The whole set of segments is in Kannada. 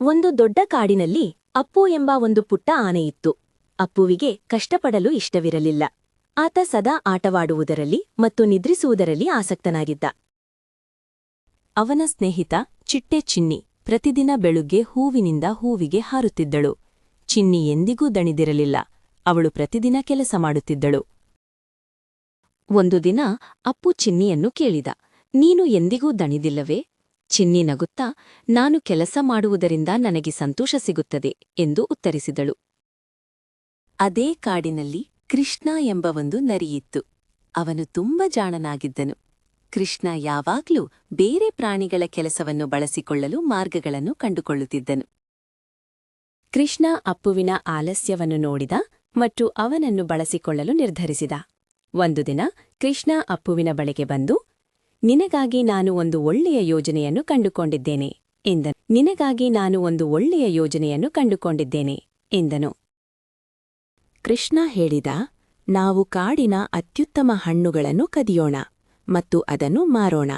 ಒಂದು ದೊಡ್ಡ ಕಾಡಿನಲ್ಲಿ ಅಪ್ಪು ಎಂಬ ಒಂದು ಪುಟ್ಟ ಆನೆಯಿತ್ತು ಅಪ್ಪುವಿಗೆ ಕಷ್ಟಪಡಲು ಇಷ್ಟವಿರಲಿಲ್ಲ. ಆತ ಸದಾ ಆಟವಾಡುವುದರಲ್ಲಿ ಮತ್ತು ನಿದ್ರಿಸುವುದರಲ್ಲಿ ಆಸಕ್ತನಾಗಿದ್ದ. ಅವನ ಸ್ನೇಹಿತ ಚಿಟ್ಟೆ ಚಿನ್ನಿ ಪ್ರತಿದಿನ ಬೆಳುಗ್ಗೆ ಹೂವಿನಿಂದ ಹೂವಿಗೆ ಹಾರುತ್ತಿದ್ದಳು. ಚಿನ್ನಿ ಎಂದಿಗೂ ದಣಿದಿರಲಿಲ್ಲ. ಅವಳು ಪ್ರತಿದಿನ ಕೆಲಸ ಮಾಡುತ್ತಿದ್ದಳು. ಒಂದು ದಿನ ಅಪ್ಪು ಚಿನ್ನಿಯನ್ನು ಕೇಳಿದ. ನೀನು ಎಂದಿಗೂ ದಣಿದಿಲ್ಲವೇ? ಚಿನ್ನಿ ನಗುತ್ತಾ, ನಾನು ಕೆಲಸ ಮಾಡುವುದರಿಂದ ನನಗೆ ಸಂತೋಷ ಸಿಗುತ್ತದೆ ಎಂದು ಉತ್ತರಿಸಿದಳು. ಅದೇ ಕಾಡಿನಲ್ಲಿ ಕೃಷ್ಣ ಎಂಬ ಒಂದು ನರಿಯಿತ್ತು. ಅವನು ತುಂಬ ಜಾಣನಾಗಿದ್ದನು. ಕೃಷ್ಣ ಯಾವಾಗ್ಲೂ ಬೇರೆ ಪ್ರಾಣಿಗಳ ಕೆಲಸವನ್ನು ಬಳಸಿಕೊಳ್ಳಲು ಮಾರ್ಗಗಳನ್ನು ಕಂಡುಕೊಳ್ಳುತ್ತಿದ್ದನು. ಕೃಷ್ಣ ಅಪ್ಪುವಿನ ಆಲಸ್ಯವನ್ನು ನೋಡಿದ ಮತ್ತು ಅವನನ್ನು ಬಳಸಿಕೊಳ್ಳಲು ನಿರ್ಧರಿಸಿದ. ಒಂದು ದಿನ ಕೃಷ್ಣ ಅಪ್ಪುವಿನ ಬಳಿಗೆ ಬಂದು ನಿನಗಾಗಿ ನಾನು ಒಂದು ಒಳ್ಳೆಯ ಯೋಜನೆಯನ್ನು ಕಂಡುಕೊಂಡಿದ್ದೇನೆ, ಎಂದನು. ನಿನಗಾಗಿ ನಾನು ಒಂದು ಒಳ್ಳೆಯ ಯೋಜನೆಯನ್ನು ಕಂಡುಕೊಂಡಿದ್ದೇನೆ, ಎಂದನು. ಕೃಷ್ಣ ಹೇಳಿದ, ನಾವು ಕಾಡಿನ ಅತ್ಯುತ್ತಮ ಹಣ್ಣುಗಳನ್ನು ಕದಿಯೋಣ ಮತ್ತು ಅದನ್ನು ಮಾರೋಣ.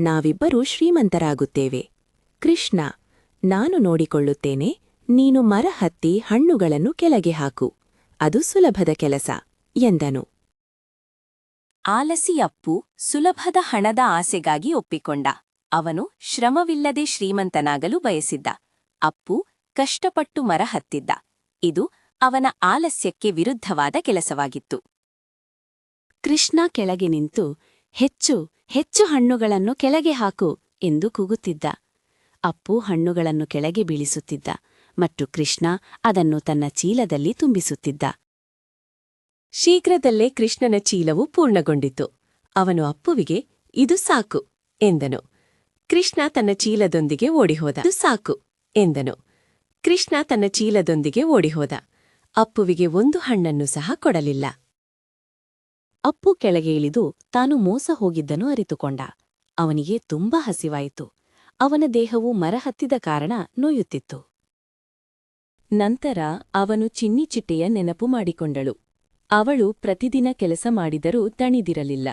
ನಾವಿಬ್ಬರೂ ಶ್ರೀಮಂತರಾಗುತ್ತೇವೆ. ಕೃಷ್ಣ, ನಾನು ನೋಡಿಕೊಳ್ಳುತ್ತೇನೆ, ನೀನು ಮರ ಹತ್ತಿ ಹಣ್ಣುಗಳನ್ನು ಕೆಳಗೆ ಹಾಕು. ಅದು ಸುಲಭದ ಕೆಲಸ, ಎಂದನು. ಆಲಸಿ ಅಪ್ಪು ಸುಲಭದ ಹಣದ ಆಸೆಗಾಗಿ ಒಪ್ಪಿಕೊಂಡ. ಅವನು ಶ್ರಮವಿಲ್ಲದೆ ಶ್ರೀಮಂತನಾಗಲು ಬಯಸಿದ್ದ. ಅಪ್ಪು ಕಷ್ಟಪಟ್ಟು ಮರ ಹತ್ತಿದ್ದ. ಇದು ಅವನ ಆಲಸ್ಯಕ್ಕೆ ವಿರುದ್ಧವಾದ ಕೆಲಸವಾಗಿತ್ತು. ಕೃಷ್ಣ ಕೆಳಗೆ ನಿಂತು, ಹೆಚ್ಚು ಹೆಚ್ಚು ಹಣ್ಣುಗಳನ್ನು ಕೆಳಗೆ ಹಾಕು ಎಂದು ಕೂಗುತ್ತಿದ್ದ. ಅಪ್ಪು ಹಣ್ಣುಗಳನ್ನು ಕೆಳಗೆ ಬೀಳಿಸುತ್ತಿದ್ದ. ಮತ್ತು ಕೃಷ್ಣ ಅದನ್ನು ತನ್ನ ಚೀಲದಲ್ಲಿ ತುಂಬಿಸುತ್ತಿದ್ದ. ಶೀಘ್ರದಲ್ಲೇ ಕೃಷ್ಣನ ಚೀಲವು ಪೂರ್ಣಗೊಂಡಿತು. ಅವನು ಅಪ್ಪುವಿಗೆ, ಇದು ಸಾಕು, ಎಂದನು. ಕೃಷ್ಣ ತನ್ನ ಚೀಲದೊಂದಿಗೆ ಓಡಿಹೋದ. ಇದು ಸಾಕು, ಎಂದನು. ಕೃಷ್ಣ ತನ್ನ ಚೀಲದೊಂದಿಗೆ ಓಡಿಹೋದ. ಅಪ್ಪುವಿಗೆ ಒಂದು ಹಣ್ಣನ್ನು ಸಹ ಕೊಡಲಿಲ್ಲ. ಅಪ್ಪು ಕೆಳಗೆ ಇಳಿದು ತಾನು ಮೋಸ ಹೋಗಿದ್ದನು ಅರಿತುಕೊಂಡ. ಅವನಿಗೆ ತುಂಬಾ ಹಸಿವಾಯಿತು. ಅವನ ದೇಹವು ಮರಹತ್ತಿದ ಕಾರಣ ನೋಯುತ್ತಿತ್ತು. ನಂತರ ಅವನು ಚಿನ್ನಿಚಿಟ್ಟೆಯ ನೆನಪು ಮಾಡಿಕೊಂಡಳು. ಅವಳು ಪ್ರತಿದಿನ ಕೆಲಸ ಮಾಡಿದರೂ ತಣಿದಿರಲಿಲ್ಲ.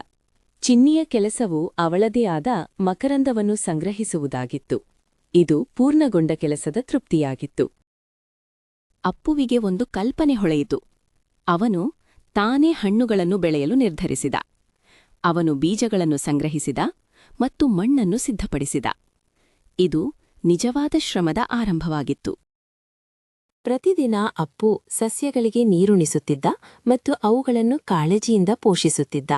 ಚಿನ್ನಿಯ ಕೆಲಸವು ಅವಳದೇ ಆದ ಮಕರಂದವನ್ನು ಸಂಗ್ರಹಿಸುವುದಾಗಿತ್ತು. ಇದು ಪೂರ್ಣಗೊಂಡ ಕೆಲಸದ ತೃಪ್ತಿಯಾಗಿತ್ತು. ಅಪ್ಪುವಿಗೆ ಒಂದು ಕಲ್ಪನೆ ಹೊಳೆಯಿತು. ಅವನು ತಾನೇ ಹಣ್ಣುಗಳನ್ನು ಬೆಳೆಯಲು ನಿರ್ಧರಿಸಿದ. ಅವನು ಬೀಜಗಳನ್ನು ಸಂಗ್ರಹಿಸಿದ ಮತ್ತು ಮಣ್ಣನ್ನು ಸಿದ್ಧಪಡಿಸಿದ. ಇದು ನಿಜವಾದ ಶ್ರಮದ ಆರಂಭವಾಗಿತ್ತು. ಪ್ರತಿದಿನ ಅಪ್ಪು ಸಸ್ಯಗಳಿಗೆ ನೀರುಣಿಸುತ್ತಿದ್ದ ಮತ್ತು ಅವುಗಳನ್ನು ಕಾಳಜಿಯಿಂದ ಪೋಷಿಸುತ್ತಿದ್ದ.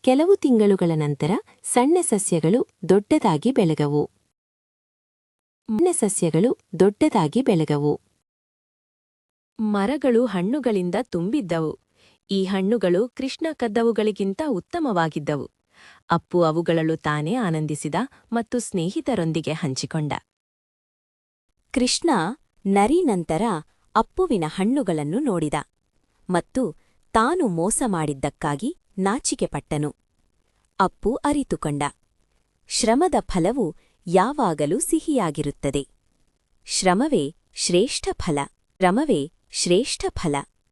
ಕೆಲವು ತಿಂಗಳುಗಳ ನಂತರ ಸಣ್ಣ ಸಸ್ಯಗಳು ದೊಡ್ಡದಾಗಿ ಬೆಳಗವು. ಸಣ್ಣ ಸಸ್ಯಗಳು ದೊಡ್ಡದಾಗಿ ಬೆಳಗವು. ಮರಗಳು ಹಣ್ಣುಗಳಿಂದ ತುಂಬಿದ್ದವು. ಈ ಹಣ್ಣುಗಳು ಕೃಷ್ಣ ಕದ್ದವುಗಳಿಗಿಂತ ಉತ್ತಮವಾಗಿದ್ದವು. ಅಪ್ಪು ಅವುಗಳಲ್ಲೂ ತಾನೇ ಆನಂದಿಸಿದ ಮತ್ತು ಸ್ನೇಹಿತರೊಂದಿಗೆ ಹಂಚಿಕೊಂಡ. ಕೃಷ್ಣ ನರಿ ನಂತರ ಅಪ್ಪುವಿನ ಹಣ್ಣುಗಳನ್ನು ನೋಡಿದ. ಮತ್ತು ತಾನು ಮೋಸ ಮಾಡಿದ್ದಕ್ಕಾಗಿ ನಾಚಿಕೆಪಟ್ಟನು ಅಪ್ಪು ಅರಿತುಕೊಂಡ ಶ್ರಮದ ಫಲವು ಯಾವಾಗಲೂ ಸಿಹಿಯಾಗಿರುತ್ತದೆ. ಶ್ರಮವೇ ಶ್ರೇಷ್ಠ ಫಲ. ಶ್ರಮವೇ ಶ್ರೇಷ್ಠ ಫಲ.